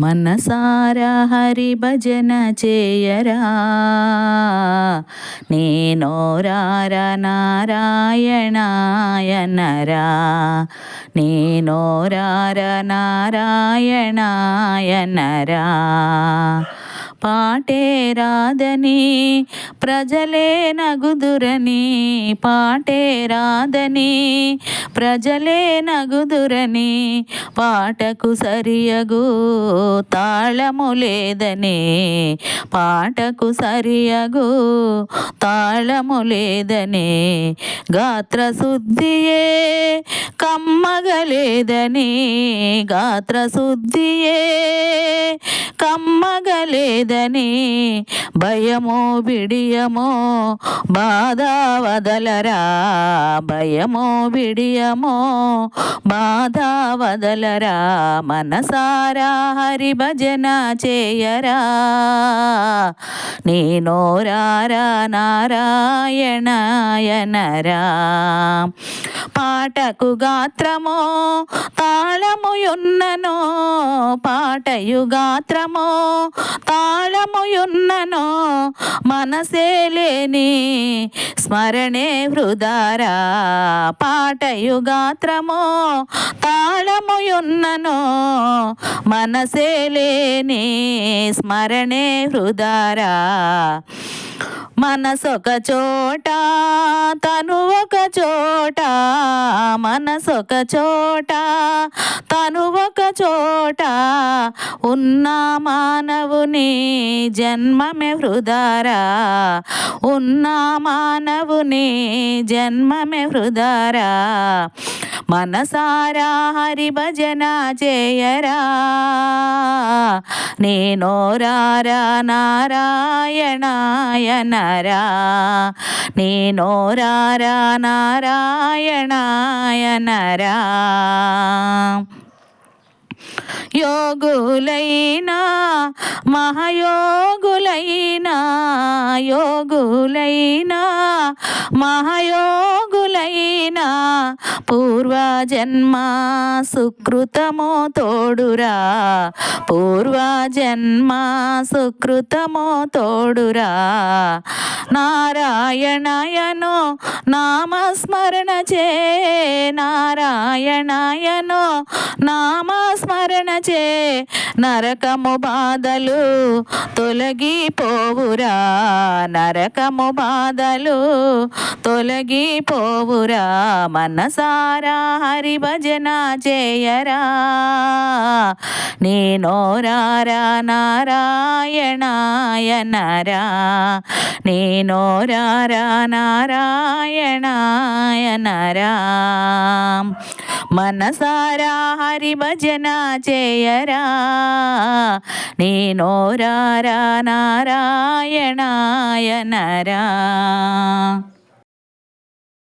మనసారా హరి భజన చేయరా నేనోరార నారాయణాయనరా నేనోరార నారాయణాయనరా పాటే రాదని ప్రజలే నగుదురని. పాటే రాదని ప్రజలే నగుదురని. పాటకు సరియగు తాళము లేదని. పాటకు సరియగు తాళము లేదని. గాత్ర శుద్ధియే కమ్మగలేదని గాత్ర శుద్ధియే కమ్మగలేదని భయమో విడియమో బాధ వదలరా? భయమో బిడియమో బాధ వదలరా? మనసారా హరి భజన చేయరా? నేనోరారా నారాయణాయనరా పాటకు గాత్రమో తాళముయున్ననో. పాటయు గాత్రమో తాళముయున్ననో. మనసే లేని స్మరణే హృదారా. పాటయు గాత్రమో తాళముయున్ననో. మనసే లేని స్మరణే హృదారా. మనసొక చోట తను ఒక చోట. మనసొక చోట తను ఒక చోట. ఉన్న మానవుని జన్మమే హృదారా ఉన్న మానవుని జన్మమే హృదారా మనసారా హరి భజన చేయరా నేనోరారా నారాయణాయనరా నేనోరారా నారాయణాయనరా యోగులైనా మహయోగులైనా యోగులైనా మహయోగులైనా పూర్వజన్మ సుకృతమో తోడురా. పూర్వజన్మ సుకృతమో తోడురా. నారాయణయను నామస్మరణ చే నారాయణయను నామస్మరణ చే నరకము బాధలు తొలగిపోవురా. నరకము బాధలు తొలగిపోవురా మనసారా హరి భజన చేయరా నేనోరారా నారాయణాయనరా. నేనోరారా నారాయణాయనరా. మనసారా హరి భజన చేయరా నేనోరారా నారాయణాయనరా.